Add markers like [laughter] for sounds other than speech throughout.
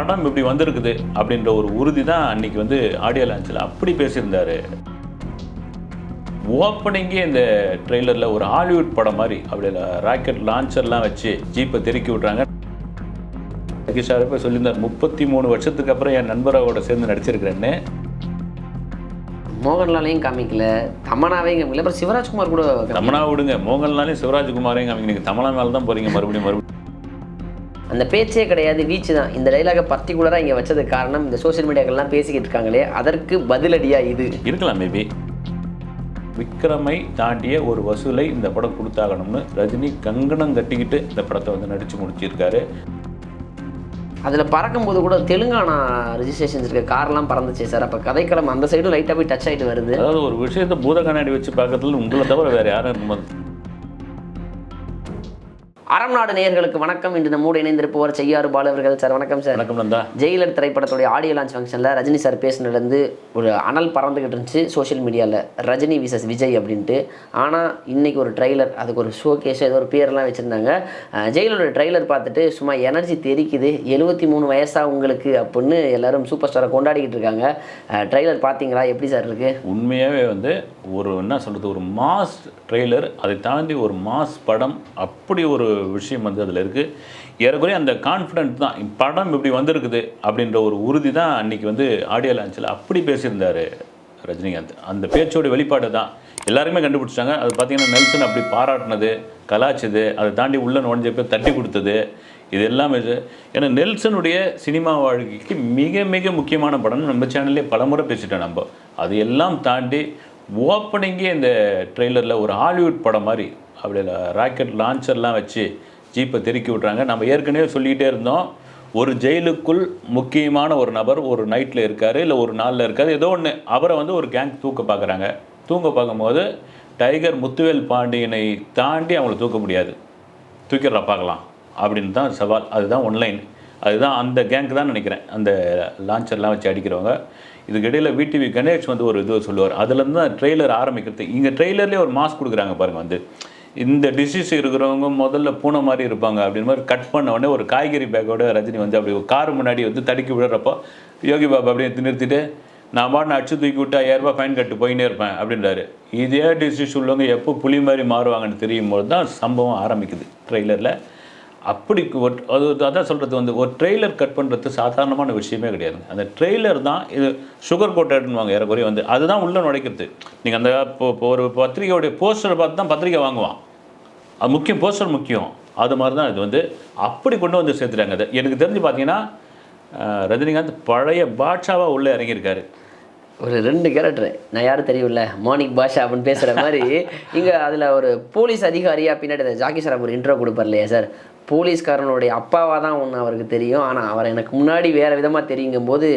படம் இப்படி வந்திருக்குது அப்படின்ற ஒரு உறுதி தான் அன்னைக்கு வந்து ஆடியோ லான்ச்சில் அப்படி பேசியிருந்தாரு. ஓப்பனிங்கே இந்த ட்ரெய்லரில் ஒரு ஹாலிவுட் படம் மாதிரி அப்படி ராக்கெட் லான்ச்சர்லாம் வச்சு ஜீப்பை தெருக்கி விட்றாங்க. கிஷார் போய் சொல்லியிருந்தார் முப்பத்தி மூணு வருஷத்துக்கு அப்புறம் என் நண்பரோட சேர்ந்து நடிச்சிருக்கிறேன்னு. மோகன்லாலையும் காமிக்கல தமனாவையும் காமிக்கல அப்புறம் சிவராஜ்குமார் கூட. தமனா விடுங்க மோகன்லாலையும் சிவராஜ்குமாரையும் அவங்க நீங்கள் தமனா மேலே தான் போகிறீங்க மறுபடியும் மறுபடியும். அந்த பேச்சே கிடையாது வீச்சு தான். இந்த டைலாகை பர்டிகுலராக இங்கே வச்சதுக்கு காரணம் இந்த சோஷியல் மீடியாக்கள்லாம் பேசிக்கிட்டு இருக்காங்களே அதற்கு பதிலடியா இது? இருக்கலாம் மேபி விக்ரமை தாண்டிய ஒரு வசூலை இந்த படம் கொடுத்தாகணும்னு ரஜினி கங்கணம் கட்டிக்கிட்டு இந்த படத்தை வந்து நடித்து முடிச்சிருக்காரு. அதில் பறக்கும்போது கூட தெலுங்கானா ரிஜிஸ்ட்ரேஷன்ஸ் இருக்க கார்லாம் பறந்துச்சு சார். அப்போ கதைக்களம் அந்த சைடும் லைட்டாக போய் டச் ஆகிட்டு வருது. அதாவது ஒரு விஷயத்தை பூத கண்ணாடி வச்சு பார்க்கறதுல உங்களை தவிர வேறு யாரும். அறம் நாடு நேயர்களுக்கு வணக்கம். இன்று நம்மோடு இணைந்திருப்பவர் செய்யாறு பாலு அவர்கள் சார். வணக்கம் சார். வணக்கம் நந்தா. ஜெயிலர் திரைப்படத்துடைய ஆடியோ லான்ச் ஃபங்க்ஷனில் ரஜினி சார் பேசினதுலேருந்து ஒரு அனல் பறந்துக்கிட்டு இருந்துச்சு சோஷியல் மீடியாவில் ரஜினி விசஸ் விஜய் அப்படின்ட்டு. ஆனால் இன்னைக்கு ஒரு ட்ரைலர் அதுக்கு ஒரு ஷோகேஸ் ஏதோ ஒரு பேர்லாம் வச்சுருந்தாங்க. ஜெயிலரோட ட்ரைலர் பார்த்துட்டு சும்மா எனர்ஜி தெரிக்குது. எழுபத்தி மூணு வயசா உங்களுக்கு அப்படின்னு எல்லாரும் சூப்பர் ஸ்டாரை கொண்டாடிக்கிட்டு இருக்காங்க. ட்ரைலர் பார்த்தீங்களா? எப்படி சார் இருக்குது உண்மையாகவே வந்து ஒரு என்ன சொல்கிறது ஒரு மாஸ் ட்ரெய்லர் அதை தாண்டி ஒரு மாஸ் படம் அப்படி ஒரு விஷயம் வந்து அதில் இருக்குது ஏறக்குறைய அந்த கான்ஃபிடென்ட் தான். படம் இப்படி வந்திருக்குது அப்படின்ற ஒரு உறுதி தான் அன்றைக்கி வந்து ஆடியோ லான்ச்சில் அப்படி பேசியிருந்தார் ரஜினிகாந்த். அந்த பேச்சோட வெளிப்பாடு தான். எல்லாருமே கண்டுபிடிச்சாங்க அது பார்த்தீங்கன்னா நெல்சன் அப்படி பாராட்டினது கலாச்சது அதை தாண்டி உள்ள நுழைஞ்ச பேர் தட்டி கொடுத்தது. இது எல்லாமே ஏன்னா நெல்சனுடைய சினிமா வாழ்க்கைக்கு மிக மிக முக்கியமான படம்னு நம்ம சேனல்லே பலமுறை பேசிட்டோம் நம்ம. அது எல்லாம் தாண்டி ஓப்பனிங்கே இந்த ட்ரெய்லரில் ஒரு ஹாலிவுட் படம் மாதிரி அப்படி ராக்கெட் லான்ச்சர்லாம் வச்சு ஜீப்பை தெருக்கி விட்றாங்க. நம்ம ஏற்கனவே சொல்லிக்கிட்டே இருந்தோம் ஒரு ஜெயிலுக்குள் முக்கியமான ஒரு நபர் ஒரு நைட்டில் இருக்கார் இல்லை ஒரு நாளில் இருக்காரு ஏதோ ஒன்று அவரை வந்து ஒரு கேங் தூக்க பார்க்குறாங்க தூங்க பார்க்கும்போது டைகர் முத்துவேல் பாண்டியனை தாண்டி அவங்கள தூக்க முடியாது. தூக்கிடுறா பார்க்கலாம். அப்படின்னு தான் சவால். அதுதான் ஒன்லைன் அதுதான் அந்த கேங்க் தான் நினைக்கிறேன். அந்த லான்ச்சர்லாம் வச்சு அடிக்கிறவங்க. இதுக்கிடையில் விடிவி கணேஷ் வந்து ஒரு இது சொல்லுவார். அதுலேருந்து தான் ட்ரெய்லர் ஆரம்பிக்கிறது. இங்கே ட்ரெய்லர்லேயே ஒரு மாஸ்க் கொடுக்குறாங்க பாருங்கள் வந்து. இந்த டிசீஸ் இருக்கிறவங்க முதல்ல பூனை மாதிரி இருப்பாங்க அப்படின்னு மாதிரி கட் பண்ண உடனே ஒரு காய்கறி பேக்கோட ரஜினி வந்து அப்படி ஒரு கார் முன்னாடி வந்து தடுக்கி விடுறப்போ யோகி பாபா அப்படியே நிறுத்திட்டு நான் பாட்டு அடிச்சு தூக்கி விட்டு ஐயாயிரரூபா ஃபைன் கட்டு போயினே இருப்பேன் அப்படின்றாரு. இதே டிசீஸ் உள்ளவங்க எப்போ புலி மாதிரி மாறுவாங்கன்னு தெரியும் போது தான் சம்பவம் ஆரம்பிக்குது ட்ரெய்லரில். அப்படி ஒரு அது ஒரு- அதான் சொல்கிறது வந்து ஒரு ட்ரெய்லர் கட் பண்ணுறது சாதாரணமான விஷயமே கிடையாது. அந்த ட்ரெய்லர் தான் இது சுகர் கோட்டட்னுவாங்க ஏறக்குறைய வந்து. அதுதான் உள்ளே நுழைக்கிறது. நீங்கள் அந்த இப்போ இப்போ ஒரு பத்திரிகையோடைய போஸ்டரை பார்த்து தான் பத்திரிக்கை வாங்குவான். அது முக்கியம் போஸ்டர் முக்கியம். அது மாதிரி தான் இது வந்து அப்படி கொண்டு வந்து சேர்த்துட்டாங்க. அதை எனக்கு தெரிஞ்சு பார்த்தீங்கன்னா ரஜினிகாந்த் பழைய பாட்ஷாவாக உள்ளே இறங்கியிருக்காரு. ஒரு ரெண்டு கேரக்டர் நான் யாரும் தெரியல மாணிக் பாஷா அப்படின்னு பேசுகிற மாதிரி இங்கே அதில் ஒரு போலீஸ் அதிகாரியாக பின்னாடி அந்த ஜாக்கி சார் ஒரு இன்ட்ரோ கொடுப்பார் இல்லையா சார்? போலீஸ்காரனுடைய அப்பாவாக தான் ஒன்று அவருக்கு தெரியும். ஆனால் அவர் எனக்கு முன்னாடி வேறு விதமாக தெரியுங்கும் போது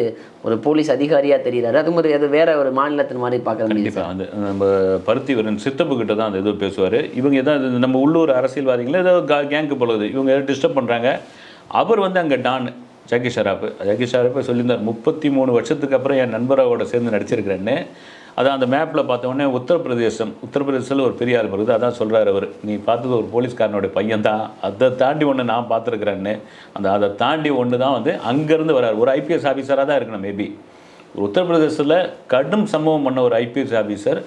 ஒரு போலீஸ் அதிகாரியாக தெரியுறாரு. அது மாதிரி அது வேற ஒரு மாநிலத்தின் மாதிரி பார்க்க முடியுது கண்டிப்பாக வந்து நம்ம பருத்திவரன் சித்தப்பு கிட்ட தான் அந்த இது பேசுவார். இவங்க ஏதாவது நம்ம உள்ளூர் அரசியல்வாதிகளே ஏதோ கேங்கு போலுது இவங்க டிஸ்டர்ப் பண்ணுறாங்க அவர் வந்து அங்கே டான் ஜக்கி ஷராப் ஜக்கி ஷராப்பே சொல்லியிருந்தார் முப்பத்தி மூணு வருஷத்துக்கு அப்புறம் என் நண்பரோட சேர்ந்து நடிச்சிருக்கிறேன்னு. அதான் அந்த மேப்பில் பார்த்தோன்னே உத்தரப்பிரதேசம் உத்தரப்பிரதேசத்தில் ஒரு பெரிய ஆள் இருக்குது அதான் சொல்கிறார் அவர். நீ பார்த்தது ஒரு போலீஸ்காரனுடைய பையன் தான் அதை தாண்டி ஒன்று நான் பார்த்துருக்குறேன்னு. அந்த அதை தாண்டி ஒன்று தான் வந்து அங்கேருந்து வரார் ஒரு ஐபிஎஸ் ஆஃபீஸராக தான் இருக்கணும் மேபி ஒரு உத்தரப்பிரதேசத்தில் கடும் சம்பவம் பண்ண ஒரு ஐபிஎஸ் ஆஃபீஸர்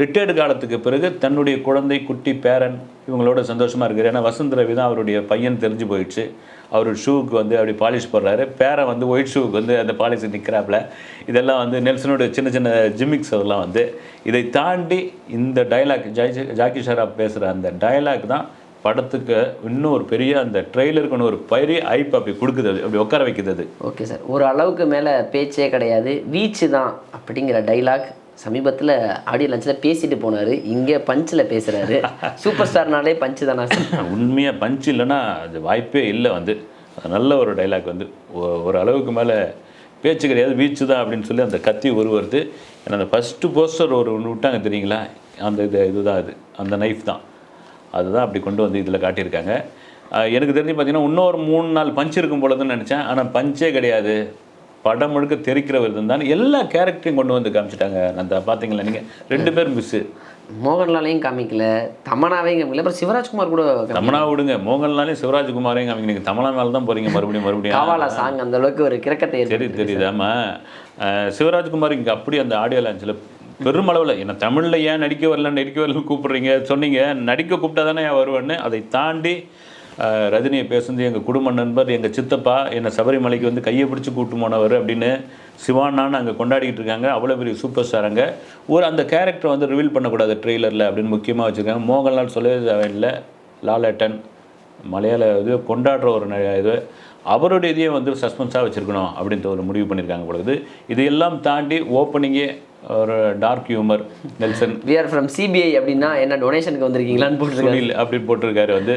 ரிட்டையர்டு காலத்துக்கு பிறகு தன்னுடைய குழந்தை குட்டி பேரன் இவங்களோட சந்தோஷமாக இருக்கிறார். ஏன்னா வசந்த் ரவி தான் அவருடைய பையன் தெரிஞ்சு போயிடுச்சு. அவர் ஷூவுக்கு வந்து அப்படி பாலிஷ் போடுறாரு. பேரை வந்து ஒயிட் ஷூவுக்கு வந்து அந்த பாலிஷ் நிற்கிறாப்புல இதெல்லாம் வந்து நெல்சனோட சின்ன சின்ன ஜிமிக்ஸ் அதெல்லாம் வந்து இதை தாண்டி இந்த டைலாக் ஜாய் ஜாக்கி ஷராப் பேசுகிற அந்த டைலாக் தான் படத்துக்கு இன்னும் ஒரு பெரிய அந்த ட்ரெய்லருக்கு ஒரு பெரிய ஐப் அப்படி கொடுக்குது அது அப்படி உட்கார வைக்கிறது ஓகே சார் ஒரு அளவுக்கு மேலே பேச்சே கிடையாது. வீச்சு தான் அப்படிங்கிற டைலாக் சமீபத்தில் ஆடியோ லஞ்சில் பேசிட்டு போனார். இங்கே பஞ்சில் பேசுகிறாரு சூப்பர் ஸ்டார்னாலே பஞ்சு தானா [laughs] உண்மையாக பஞ்ச் இல்லைன்னா அது வாய்ப்பே இல்லை வந்து. நல்ல ஒரு டைலாக் வந்து. ஒரு அளவுக்கு மேலே பேச்சு கிடையாது வீச்சு தான் அப்படின்னு சொல்லி அந்த கத்தி உருவருது ஏன்னா அந்த ஃபஸ்ட்டு போஸ்டர் ஒரு ஒன்று விட்டாங்க தெரியுங்களா? அந்த இது இதுதான் அது. அந்த நைஃப் தான். அதுதான் அப்படி கொண்டு வந்து இதில் காட்டியிருக்காங்க. எனக்கு தெரிஞ்சு பார்த்தீங்கன்னா இன்னொரு மூணு நாள் பஞ்ச் இருக்கும் போலதுன்னு நினச்சேன். ஆனால் பஞ்சே கிடையாது. படம் முழுக்க தெரிக்கிற விருதம் தான் எல்லா கேரக்டரையும் கொண்டு வந்து காமிச்சிட்டாங்க அந்த பார்த்தீங்களா நீங்கள் ரெண்டு பேர் மிஸ்ஸு மோகன்லாலையும் காமிக்கல தமனாவையும் காமிக்கல. அப்புறம் சிவராஜ்குமார் கூட. தமனா விடுங்க. மோகன்லாலே சிவராஜ்குமாரையும் காமிங்க நீங்கள் தமிழா மேலே தான் போகிறீங்க மறுபடியும் மறுபடியும். காவாலா சாங் அந்த அளவுக்கு ஒரு கிரக்கத்தை ஏற்படுத்தி தெரியுது. ஆமாம் சிவராஜ்குமார் இங்கே அப்படி அந்த ஆடியோ லான்ச்சில் பெருமளவில். என்ன தமிழில் ஏன் நடிக்க வரல நடிக்க வரலன்னு கூப்பிடுறீங்க? சொன்னீங்க. நடிக்க கூப்பிட்டா தானே ஏன் வருவேன்னு. அதை தாண்டி ரஜினியை பேசுனது எங்கள் குடும்ப நண்பர் எங்கள் சித்தப்பா என்னை சபரிமலைக்கு வந்து கையை பிடிச்சி கூட்டு போனவர் அப்படின்னு சிவானான்னு அங்கே கொண்டாடிக்கிட்டு இருக்காங்க. அவ்வளோ பெரிய சூப்பர் ஸ்டாருங்க ஒரு அந்த கேரக்டர் வந்து ரிவீல் பண்ணக்கூடாது ட்ரெய்லரில் அப்படின்னு முக்கியமாக வச்சுருக்காங்க. மோகன்லால் சொல்லவே தேவையில்லை. லாலேட்டன் மலையாள இது கொண்டாடுற ஒரு ந- இது அவருடைய இதையே வந்து சஸ்பென்ஸாக வச்சுருக்கணும் அப்படின்ற ஒரு முடிவு பண்ணியிருக்காங்க பொழுது இதையெல்லாம் தாண்டி ஓப்பனிங்கே ஒரு dark humour Nelson we are from CBI அப்படின்னா என்ன டொனேஷனுக்கு வந்திருக்கீங்களான்னு போட்டுருக்காங்க சுனில் அப்படி போட்டிருக்காரு வந்து.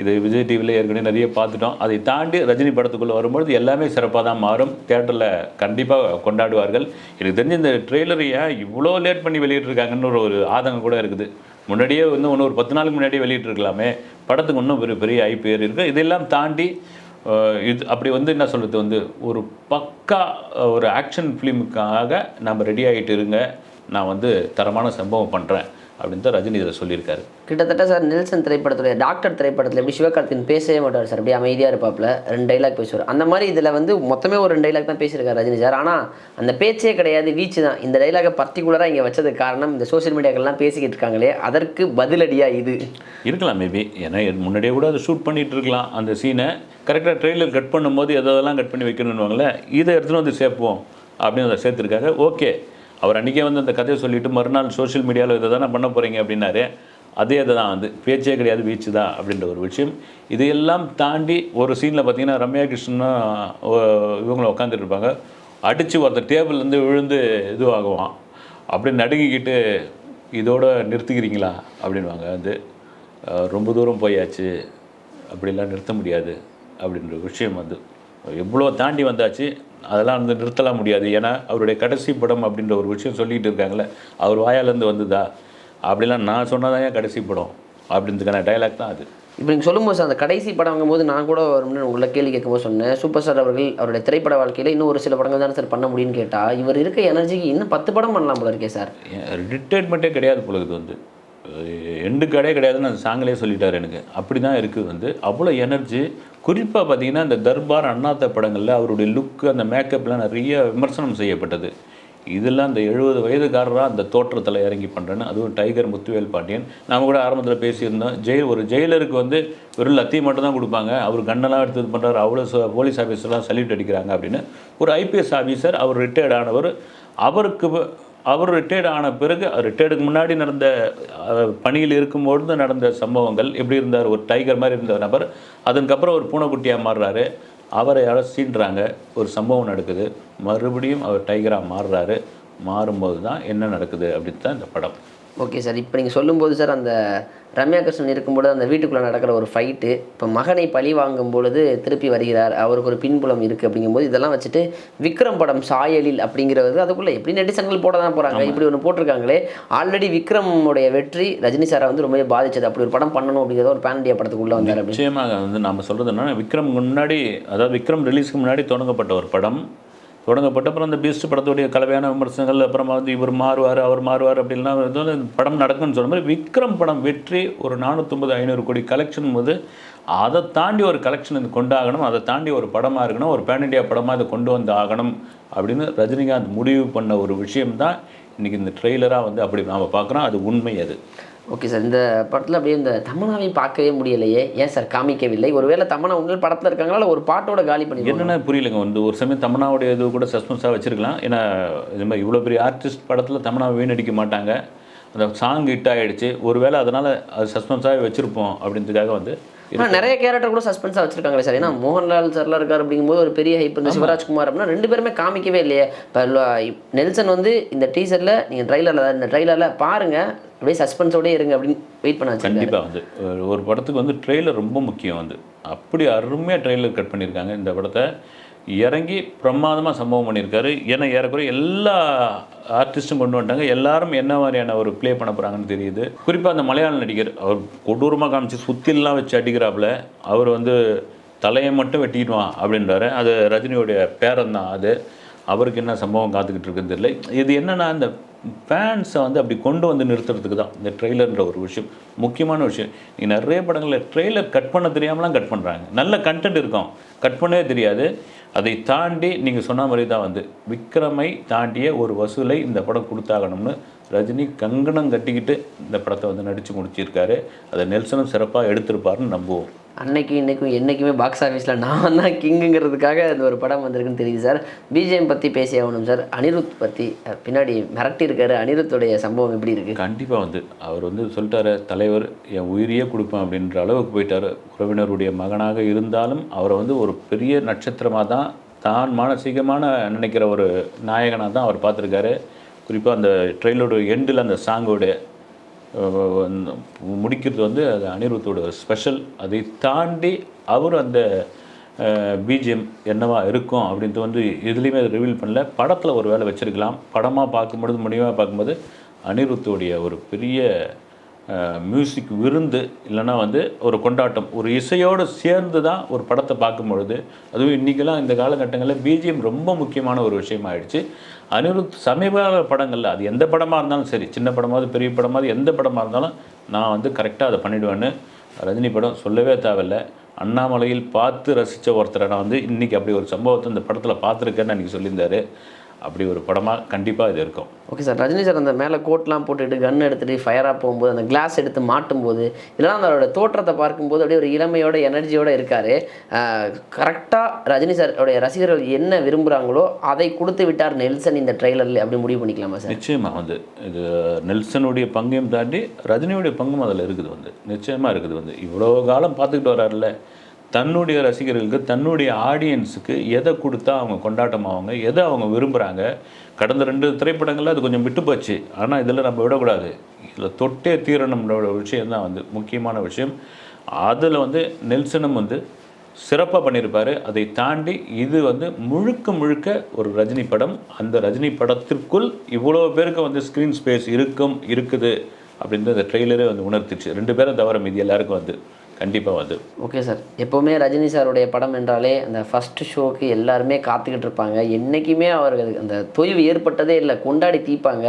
இது விஜய் டிவியில் ஏற்கனவே நிறைய பார்த்துட்டோம். அதை தாண்டி ரஜினி படத்துக்குள்ளே வரும்பொழுது எல்லாமே சிறப்பாக தான் மாறும். தேட்டரில் கண்டிப்பாக கொண்டாடுவார்கள். எனக்கு தெரிஞ்ச இந்த ட்ரெய்லரை ஏன் இவ்வளோ லேட் பண்ணி வெளியிட்டிருக்காங்கன்னு ஒரு ஒரு ஆதங்கம் கூட இருக்குது. முன்னாடியே வந்து இன்னும் ஒரு பத்து நாளுக்கு முன்னாடியே வெளியிட்டிருக்கலாமே. படத்துக்கு இன்னும் பெரிய பெரிய ஐ பேர் இருக்குது இதெல்லாம் தாண்டி இது அப்படி வந்து என்ன சொல்கிறது வந்து ஒரு பக்கா ஒரு ஆக்ஷன் ஃபிலிமுக்காக நம்ம ரெடி ஆகிட்டு இருங்க. நான் வந்து தரமான சம்பவம் பண்ணுறேன் அப்படின்னு தான் ரஜினி இதில் சொல்லியிருக்காரு. கிட்டத்தட்ட சார் நெல்சன் திரைப்படத்துடைய டாக்டர் திரைப்படத்தில் எப்படி சிவகார்த்தின் பேசவே மாட்டார் சார். அப்படியே அமைதியாக இருப்பாப்புல. ரெண்டு டைலாக் பேசுவார். அந்த மாதிரி இதில் வந்து மொத்தமே ஒரு ரெண்டு டைலாக் தான் பேசியிருக்காரு ரஜினி சார். ஆனால் அந்த பேச்சே கிடையாது வீச்சு தான். இந்த டைலாகை பர்டிகுலராக இங்கே வச்சதுக்கு காரணம் இந்த சோஷியல் மீடியாக்கள்லாம் பேசிக்கிட்டு இருக்காங்களே அதற்கு பதிலடியாக இது. இருக்கலாம் மேபி ஏன்னா முன்னாடியே கூட அதை ஷூட் பண்ணிட்டு இருக்கலாம் அந்த சீனை கரெக்டாக ட்ரெயிலர் கட் பண்ணும்போது எதெல்லாம் கட் பண்ணி வைக்கணும்னுவாங்களே இதை எடுத்துகிட்டு வந்து சேர்ப்போம் அப்படின்னு அதை சேர்த்துருக்காங்க. ஓகே அவர் அன்றைக்கே வந்து அந்த கதையை சொல்லிட்டு மறுநாள் சோஷியல் மீடியாவில் இதை தானே பண்ண போகிறீங்க அப்படின்னாரு. அதே தான் வந்து பேச்சே கிடையாது வீச்சு தான் அப்படின்ற ஒரு விஷயம். இதையெல்லாம் தாண்டி ஒரு சீனில் பார்த்தீங்கன்னா ரம்யா கிருஷ்ணனும் இவங்களும் உட்காந்துட்டு இருப்பாங்க. அடித்து ஒருத்தர் டேபிள்லேருந்து விழுந்து இதுவாகுவான். அப்படி நடுங்கிக்கிட்டு இதோட நிறுத்திக்கிறீங்களா? அப்படின்வாங்க வந்து ரொம்ப தூரம் போயாச்சு. அப்படிலாம் நிறுத்த முடியாது. அப்படின்ற விஷயம் வந்து. எவ்வளோ தாண்டி வந்தாச்சு அதெல்லாம் வந்து நிறுத்தலாம் முடியாது. ஏன்னா அவருடைய கடைசி படம் அப்படின்ற ஒரு விஷயம் சொல்லிகிட்டு இருக்காங்களே அவர் வாயாலேருந்து வந்ததா? அப்படிலாம் நான் சொன்னதான் ஏன் கடைசி படம்? அப்படின்றதுக்கான டைலாக் தான் அது. இப்போ நீங்கள் சொல்லும்போது சார் அந்த கடைசி படம் வாங்கும்போது நான் கூட ஒரு உங்களை கேள்வி கேட்கும்போது சொன்னேன். சூப்பர் ஸ்டார் அவர்கள் அவருடைய திரைப்பட வாழ்க்கையில் இன்னும் ஒரு சில படங்கள் தானே சார் பண்ண முடியும்னு கேட்டால் இவர் இருக்க எனர்ஜிக்கு இன்னும் பத்து படம் பண்ணலாம் போல இருக்கே சார். ரிட்டைர்மெண்ட்டே கிடையாது போல இது வந்து. எண்டு கடை கிடையாதுன்னு அந்த சாங்கிலே சொல்லிட்டார் எனக்கு. அப்படி தான் இருக்குது வந்து. அவ்வளோ எனர்ஜி குறிப்பாக பார்த்தீங்கன்னா இந்த தர்பார் அண்ணாத்த படங்களில் அவருடைய லுக்கு அந்த மேக்கப்லாம் நிறைய விமர்சனம் செய்யப்பட்டது. இதெல்லாம் அந்த எழுபது வயதுக்காரராக அந்த தோற்றத்தில் இறங்கி பண்ணுறேன்னு அதுவும் டைகர் முத்துவேல் பாண்டியன். நாம் கூட ஆரம்பத்தில் பேசியிருந்தோம். ஜெயில் ஒரு ஜெயிலருக்கு வந்து வெறும் லத்தி மட்டும் தான் கொடுப்பாங்க. அவர் கண்ணெல்லாம் எடுத்து இது பண்ணுறாரு அவ்வளோ போலீஸ் ஆஃபீஸர்லாம் சல்யூட் அடிக்கிறாங்க அப்படின்னு. ஒரு ஐபிஎஸ் ஆஃபீஸர் அவர் ரிட்டையர்ட் ஆனவர். அவருக்கு அவர் ரிட்டையர்ட் ஆன பிறகு ரிட்டையர்டுக்கு முன்னாடி நடந்த பணியில் இருக்கும்பொழுது நடந்த சம்பவங்கள் எப்படி இருந்தார் ஒரு டைகர் மாதிரி இருந்த நபர் அதுக்கப்புறம் ஒரு பூனைக்குட்டியாக மாறுறாரு. அவரை யாரோ சீண்டுறாங்க ஒரு சம்பவம் நடக்குது. மறுபடியும் அவர் டைகராக மாறுறாரு. மாறும்போது தான் என்ன நடக்குது அப்படின்னு தான் இந்த படம். ஓகே சார் இப்போ நீங்கள் சொல்லும்போது சார் அந்த ரம்யா கிருஷ்ணன் இருக்கும்போது அந்த வீட்டுக்குள்ளே நடக்கிற ஒரு ஃபைட்டு இப்போ மகனை பழி வாங்கும் பொழுது திருப்பி வருகிறார் அவருக்கு ஒரு பின்புலம் இருக்குது அப்படிங்கும்போது இதெல்லாம் வச்சுட்டு விக்ரம் படம் சாயலில் அப்படிங்கிறது அதுக்குள்ளே எப்படி நெட்டிசன்கள் போட தான் போகிறாங்க இப்படி ஒன்று போட்டிருக்காங்களே ஆல்ரெடி விக்ரமுடைய வெற்றி ரஜினி சாரை வந்து ரொம்பவே பாதிச்சது. அப்படி ஒரு படம் பண்ணணும் அப்படிங்கிறத ஒரு பேன் இண்டியா படத்துக்குள்ளே வந்தார் நிச்சயமாக வந்து நம்ம சொல்கிறது என்னன்னா விக்ரம் முன்னாடி அதாவது விக்ரம் ரிலீஸ்க்கு முன்னாடி தொடங்கப்பட்ட ஒரு படம். தொடங்கப்பட்ட அப்புறம் அந்த பீஸ்ட் படத்துடைய கலவையான விமர்சனங்கள் அப்புறமா வந்து இவர் மாறுவார் அவர் மாறுவார் அப்படின்லாம் வந்து இந்த படம் நடக்கும்னு சொன்ன மாதிரி விக்ரம் படம் வெற்றி ஒரு நானூற்றம்பது ஐநூறு கோடி கலெக்ஷன் போது அதை தாண்டி ஒரு கலெக்ஷன் இது கொண்டாகணும் அதை தாண்டி ஒரு படமாக இருக்கணும் ஒரு பேன் இண்டியா படமாக இதை கொண்டு வந்து ஆகணும் அப்படின்னு ரஜினிகாந்த் முடிவு பண்ண ஒரு விஷயம்தான் இன்றைக்கி இந்த ட்ரெய்லராக வந்து அப்படி நாம் பார்க்குறோம். அது உண்மை அது. ஓகே சார் இந்த படத்தில் அப்படியே இந்த தமனாவை பார்க்கவே முடியலையே. ஏன் சார் காமிக்கவில்லை? ஒருவேளை தமனா உண்மையில் படத்தில் இருக்காங்களா? இல்லை ஒரு பாட்டோட காலி பண்ணி என்னென்ன புரியலைங்க. வந்து ஒரு சமயம் தமனாவுடைய இது கூட சஸ்பென்ஸாக வச்சிருக்கலாம். ஏன்னா இது மாதிரி இவ்வளோ பெரிய ஆர்டிஸ்ட் படத்தில் தமனா வீணடிக்க மாட்டாங்க. அந்த சாங் ஹிட் ஆகிடுச்சு ஒருவேளை அதனால் அது சஸ்பென்ஸாகவே வச்சுருப்போம் அப்படின்றதுக்காக வந்து ஆனால் நிறைய கேரக்டர் கூட சஸ்பென்ஸாக வச்சிருக்காங்களே சார் ஏன்னா மோகன்லால் சார்லாம் இருக்கார் அப்படிங்கும்போது ஒரு பெரிய ஹைப் இந்த சிவராஜ்குமார் அப்படின்னா ரெண்டு பேருமே காமிக்கவே இல்லையே. இப்போ நெல்சன் வந்து இந்த டீசரில் நீங்கள் ட்ரைலரில் இந்த ட்ரைலரில் பாருங்கள் அப்படியே சஸ்பென்ஸோடே இருங்க அப்படின்னு வெயிட் பண்ண கண்டிப்பாக வந்து ஒரு- ஒரு படத்துக்கு வந்து ட்ரெய்லர் ரொம்ப முக்கியம் வந்து. அப்படி அருமையாக ட்ரெய்லர் கட் பண்ணியிருக்காங்க இந்த படத்தை. இறங்கி பிரமாதமாக சம்பவம் பண்ணியிருக்காரு. ஏன்னா ஏறக்குறைய எல்லா ஆர்டிஸ்ட்டும் கொண்டு வந்துட்டாங்க. எல்லாரும் என்ன மாதிரியான ஒரு ப்ளே பண்ண போகிறாங்கன்னு தெரியுது. குறிப்பாக அந்த மலையாள நடிகர் அவர் கொடூரமாக காமிச்சு சுத்திலாம் வச்சு அடிக்கிறாப்புல. அவர் வந்து தலையை மட்டும் வெட்டிடுவான் அப்படின்றாரு. அது ரஜினியோடைய பேரன் தான் அது. அவருக்கு என்ன சம்பவம் காத்துக்கிட்டு இருக்குன்னு தெரியல. இது என்னென்னா இந்த ஃபேன்ஸை வந்து அப்படி கொண்டு வந்து நிறுத்துறதுக்கு தான் இந்த ட்ரெய்லர்ன்ற ஒரு விஷயம். முக்கியமான விஷயம் நீ நிறைய படங்களில் ட்ரெய்லர் கட் பண்ண தெரியாமலாம் கட் பண்ணுறாங்க நல்ல கண்டென்ட் இருக்கும். கட் பண்ணவே தெரியாது. அதை தாண்டி நீங்கள் சொன்ன மாதிரி தான் வந்து விக்ரமை தாண்டிய ஒரு வசூலை இந்த படம் கொடுத்தாகணும்னு ரஜினி கங்கணம் கட்டிக்கிட்டு இந்த படத்தை வந்து நடித்து முடிச்சிருக்காரு. அதை நெல்சனும் சிறப்பாக எடுத்திருப்பாருன்னு நம்புவோம். அன்னைக்கு இன்னைக்கும் என்றைக்குமே பாக்ஸ் ஆஃபீஸில் நான் தான் கிங்குங்கிறதுக்காக இந்த ஒரு படம் வந்திருக்குன்னு தெரியுது சார். பிஜிஎம் பற்றி பேசி ஆகணும் சார். அனிருத் பற்றி பின்னாடி மிரட்டி இருக்காரு அனிருத்துடைய சம்பவம் எப்படி இருக்குது கண்டிப்பாக வந்து அவர் வந்து சொல்லிட்டாரு தலைவர் என் உயிரையே கொடுப்பேன் அப்படின்ற அளவுக்கு போயிட்டாரு. உறவினருடைய மகனாக இருந்தாலும் அவரை வந்து ஒரு பெரிய நட்சத்திரமாக தான் தான் மானசீகமான நினைக்கிற ஒரு நாயகனாக தான் அவர் பார்த்துருக்காரு. குறிப்பாக அந்த ட்ரெயிலோட எண்டில் அந்த சாங்கோட முடிக்கிறது வந்து அது அனிருத்தோட ஸ்பெஷல் அதை தாண்டி அவர் அந்த பிஜிஎம் என்னவா இருக்கும் அப்படின்ட்டு வந்து எதுலேயுமே அதை ரிவீல் பண்ணல. படத்தில் ஒரு வேலை வச்சுருக்கலாம். படமாக பார்க்கும்பொழுது முடிவாக பார்க்கும்போது அனிருத்தோடைய ஒரு பெரிய மியூசிக் விருந்து இல்லைன்னா வந்து ஒரு கொண்டாட்டம். ஒரு இசையோடு சேர்ந்து தான் ஒரு படத்தை பார்க்கும் பொழுது அதுவும் இன்றைக்கெல்லாம் இந்த காலகட்டங்களில் பிஜிஎம் ரொம்ப முக்கியமான ஒரு விஷயமாயிடுச்சு. அனிருத் சமீபகால படங்களில் அது எந்த படமாக இருந்தாலும் சரி சின்ன படமாவது பெரிய படமாவது எந்த படமாக இருந்தாலும் நான் வந்து கரெக்டாக அதை பண்ணிவிடுவேன்னு ரஜினி படம் சொல்லவே தேவையில்ல. அண்ணாமலையில் பார்த்து ரசித்த ஒருத்தரை நான் வந்து இன்றைக்கி அப்படி ஒரு சம்பவத்தை இந்த படத்தில் பார்த்துருக்கேன்னு அன்றைக்கி சொல்லியிருந்தார். அப்படி ஒரு படமாக கண்டிப்பாக இது இருக்கும். ஓகே சார் ரஜினி சார் அந்த மேலே கோட்லாம் போட்டுட்டு கன் எடுத்துகிட்டு ஃபயராக போகும்போது அந்த கிளாஸ் எடுத்து மாட்டும் போது இதெல்லாம் அவரோட தோற்றத்தை பார்க்கும்போது அப்படியே ஒரு இளமையோட எனர்ஜியோட இருக்கார். கரெக்டாக ரஜினி சாரோடைய ரசிகர்கள் என்ன விரும்புகிறாங்களோ அதை கொடுத்து விட்டார் நெல்சன் இந்த ட்ரெய்லரில் அப்படி முடிவு பண்ணிக்கலாமா சார் நிச்சயமாக வந்து இது நெல்சனுடைய பங்கையும் தாண்டி ரஜினியுடைய பங்கும் அதில் இருக்குது வந்து. நிச்சயமாக இருக்குது வந்து. இவ்வளோ காலம் பார்த்துக்கிட்டு வர்றாருல்ல தன்னுடைய ரசிகர்களுக்கு தன்னுடைய ஆடியன்ஸுக்கு எதை கொடுத்தா அவங்க கொண்டாட்டமாவாங்க எதை அவங்க விரும்புகிறாங்க கடந்த ரெண்டு திரைப்படங்களில் அது கொஞ்சம் விட்டு போச்சு. ஆனால் இதில் நம்ம விடக்கூடாது. இதில் தொட்டே தீரணும்ன்ற விஷயம் தான் வந்து முக்கியமான விஷயம். அதில் வந்து நெல்சனும் வந்து சிறப்பாக பண்ணியிருப்பார் அதை தாண்டி இது வந்து முழுக்க முழுக்க ஒரு ரஜினி படம். அந்த ரஜினி படத்திற்குள் இவ்வளோ பேருக்கு வந்து ஸ்க்ரீன் ஸ்பேஸ் இருக்கும் இருக்குது அப்படின்றது அந்த ட்ரெய்லரே வந்து உணர்த்திச்சு. ரெண்டு பேரும் தவிர மீதி எல்லாருக்கும் வந்து. கண்டிப்பாக வந்து. ஓகே சார் எப்போவுமே ரஜினி சாருடைய படம் என்றாலே அந்த ஃபஸ்ட்டு ஷோக்கு எல்லாருமே காத்துக்கிட்டு இருப்பாங்க. என்றைக்குமே அவர்களுக்கு அந்த தொய்வு ஏற்பட்டதே இல்லை. கொண்டாடி தீப்பாங்க.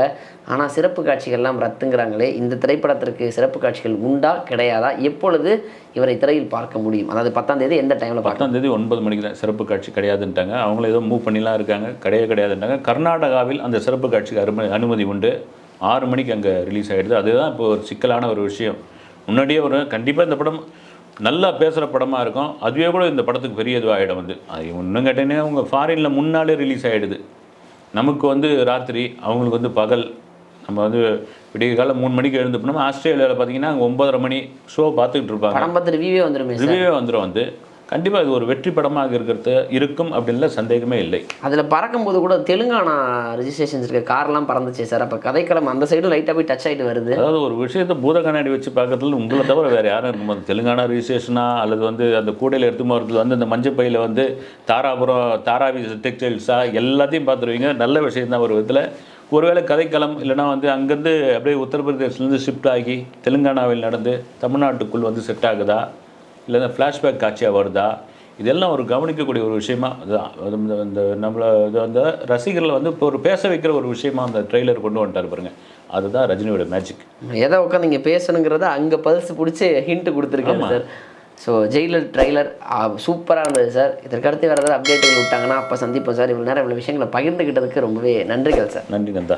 ஆனால் சிறப்பு காட்சிகள்லாம் ரத்துங்கிறாங்களே இந்த திரைப்படத்திற்கு சிறப்பு காட்சிகள் உண்டா கிடையாதா? எப்பொழுது இவரை திரையில் பார்க்க முடியும்? அதாவது பத்தாம் தேதி எந்த டைமில் பத்தாம் தேதி ஒன்பது மணிக்கு தான் சிறப்பு காட்சி கிடையாதுன்ட்டாங்க. அவங்கள ஏதோ மூவ் பண்ணிலாம் இருக்காங்க. கிடையாது கிடையாதுன்ட்டாங்க. கர்நாடகாவில் அந்த சிறப்பு காட்சிக்கு அனுமதி அனுமதி உண்டு. ஆறு மணிக்கு அங்கே ரிலீஸ் ஆகிடுது அதுதான் இப்போ ஒரு சிக்கலான ஒரு விஷயம். முன்னாடியே ஒரு கண்டிப்பாக இந்த படம் நல்லா பேசுகிற படமாக இருக்கும். அதுவே கூட இந்த படத்துக்கு பெரிய இதுவாகிடும் வந்து. அது இன்னும் கேட்டீங்கன்னா அவங்க ஃபாரினில் முன்னாலே ரிலீஸ் ஆகிடுது நமக்கு வந்து ராத்திரி அவங்களுக்கு வந்து பகல். நம்ம வந்து விடிய காலம் மூணு மணிக்கு எழுந்து போனோம் ஆஸ்திரேலியாவில் பார்த்தீங்கன்னா அங்கே ஒன்பதரை மணி ஷோ பார்த்துக்கிட்டு இருப்பாங்க. படம் பார்த்து ரிவ்யூவே வந்துருமே சார் ரிவ்யூவே வந்துடும் வந்து. கண்டிப்பாக இது ஒரு வெற்றி படமாக இருக்கிறது இருக்கும் அப்படின்ல சந்தேகமே இல்லை. அதில் பறக்கும்போது கூட தெலுங்கானா ரிஜிஸ்ட்ரேஷன்ஸ் இருக்க. கார்லாம் பறந்துச்சு சார். அப்போ கதைக்களம் அந்த சைடு லைட்டாக போய் டச் ஆகிட்டு வருது. அதாவது ஒரு விஷயத்தை பூத கண்ணாடி வச்சு பார்க்கறதுல உங்களை தவிர வேறு யாரும் இருக்கும் போது தெலுங்கானா ரிஜிஸ்ட்ரேஷனா அல்லது வந்து அந்த கூடையில் எடுத்து போகிறதுல வந்து அந்த மஞ்சள் பையில் வந்து தாராபுரம் தாராவி டெக்ஸ்டைல்ஸா எல்லாத்தையும் பார்த்துருவீங்க. நல்ல விஷயம்தான் ஒரு விதத்தில். ஒருவேளை கதைக்களம் இல்லைனா வந்து அங்கேருந்து அப்படியே உத்தரப்பிரதேசிலேருந்து ஷிஃப்ட் ஆகி தெலுங்கானாவில் நடந்து தமிழ்நாட்டுக்குள் வந்து செட் ஆகுதா? இல்லை ஃப்ளாஷ்பேக் காட்சியாக வருதா? இதெல்லாம் ஒரு கவனிக்கக்கூடிய ஒரு விஷயமா? அதுதான். அது இந்த- நம்மளை இது வந்து ரசிகர்களை வந்து இப்போ ஒரு பேச வைக்கிற ஒரு விஷயமா அந்த ட்ரெய்லர் கொண்டு வந்துட்டார் பாருங்க. அதுதான் ரஜினியோட மேஜிக் எதை உட்காந்து இங்கே பேசணுங்கிறத அங்கே பல்ஸ் பிடிச்சி ஹிண்ட் கொடுத்துருக்காங்க சார். ஸோ ஜெயிலர் ட்ரைலர் சூப்பராக இருந்தது சார். இதற்கடுத்து வேறு ஏதாவது அப்டேட்டுகள் விட்டாங்கன்னா அப்போ சந்திப்போம் சார். இவ்வளோ நேரம் இவ்வளோ விஷயங்களை பகிர்ந்துக்கிட்டதுக்கு ரொம்பவே நன்றிகள் சார். நன்றி நந்தா.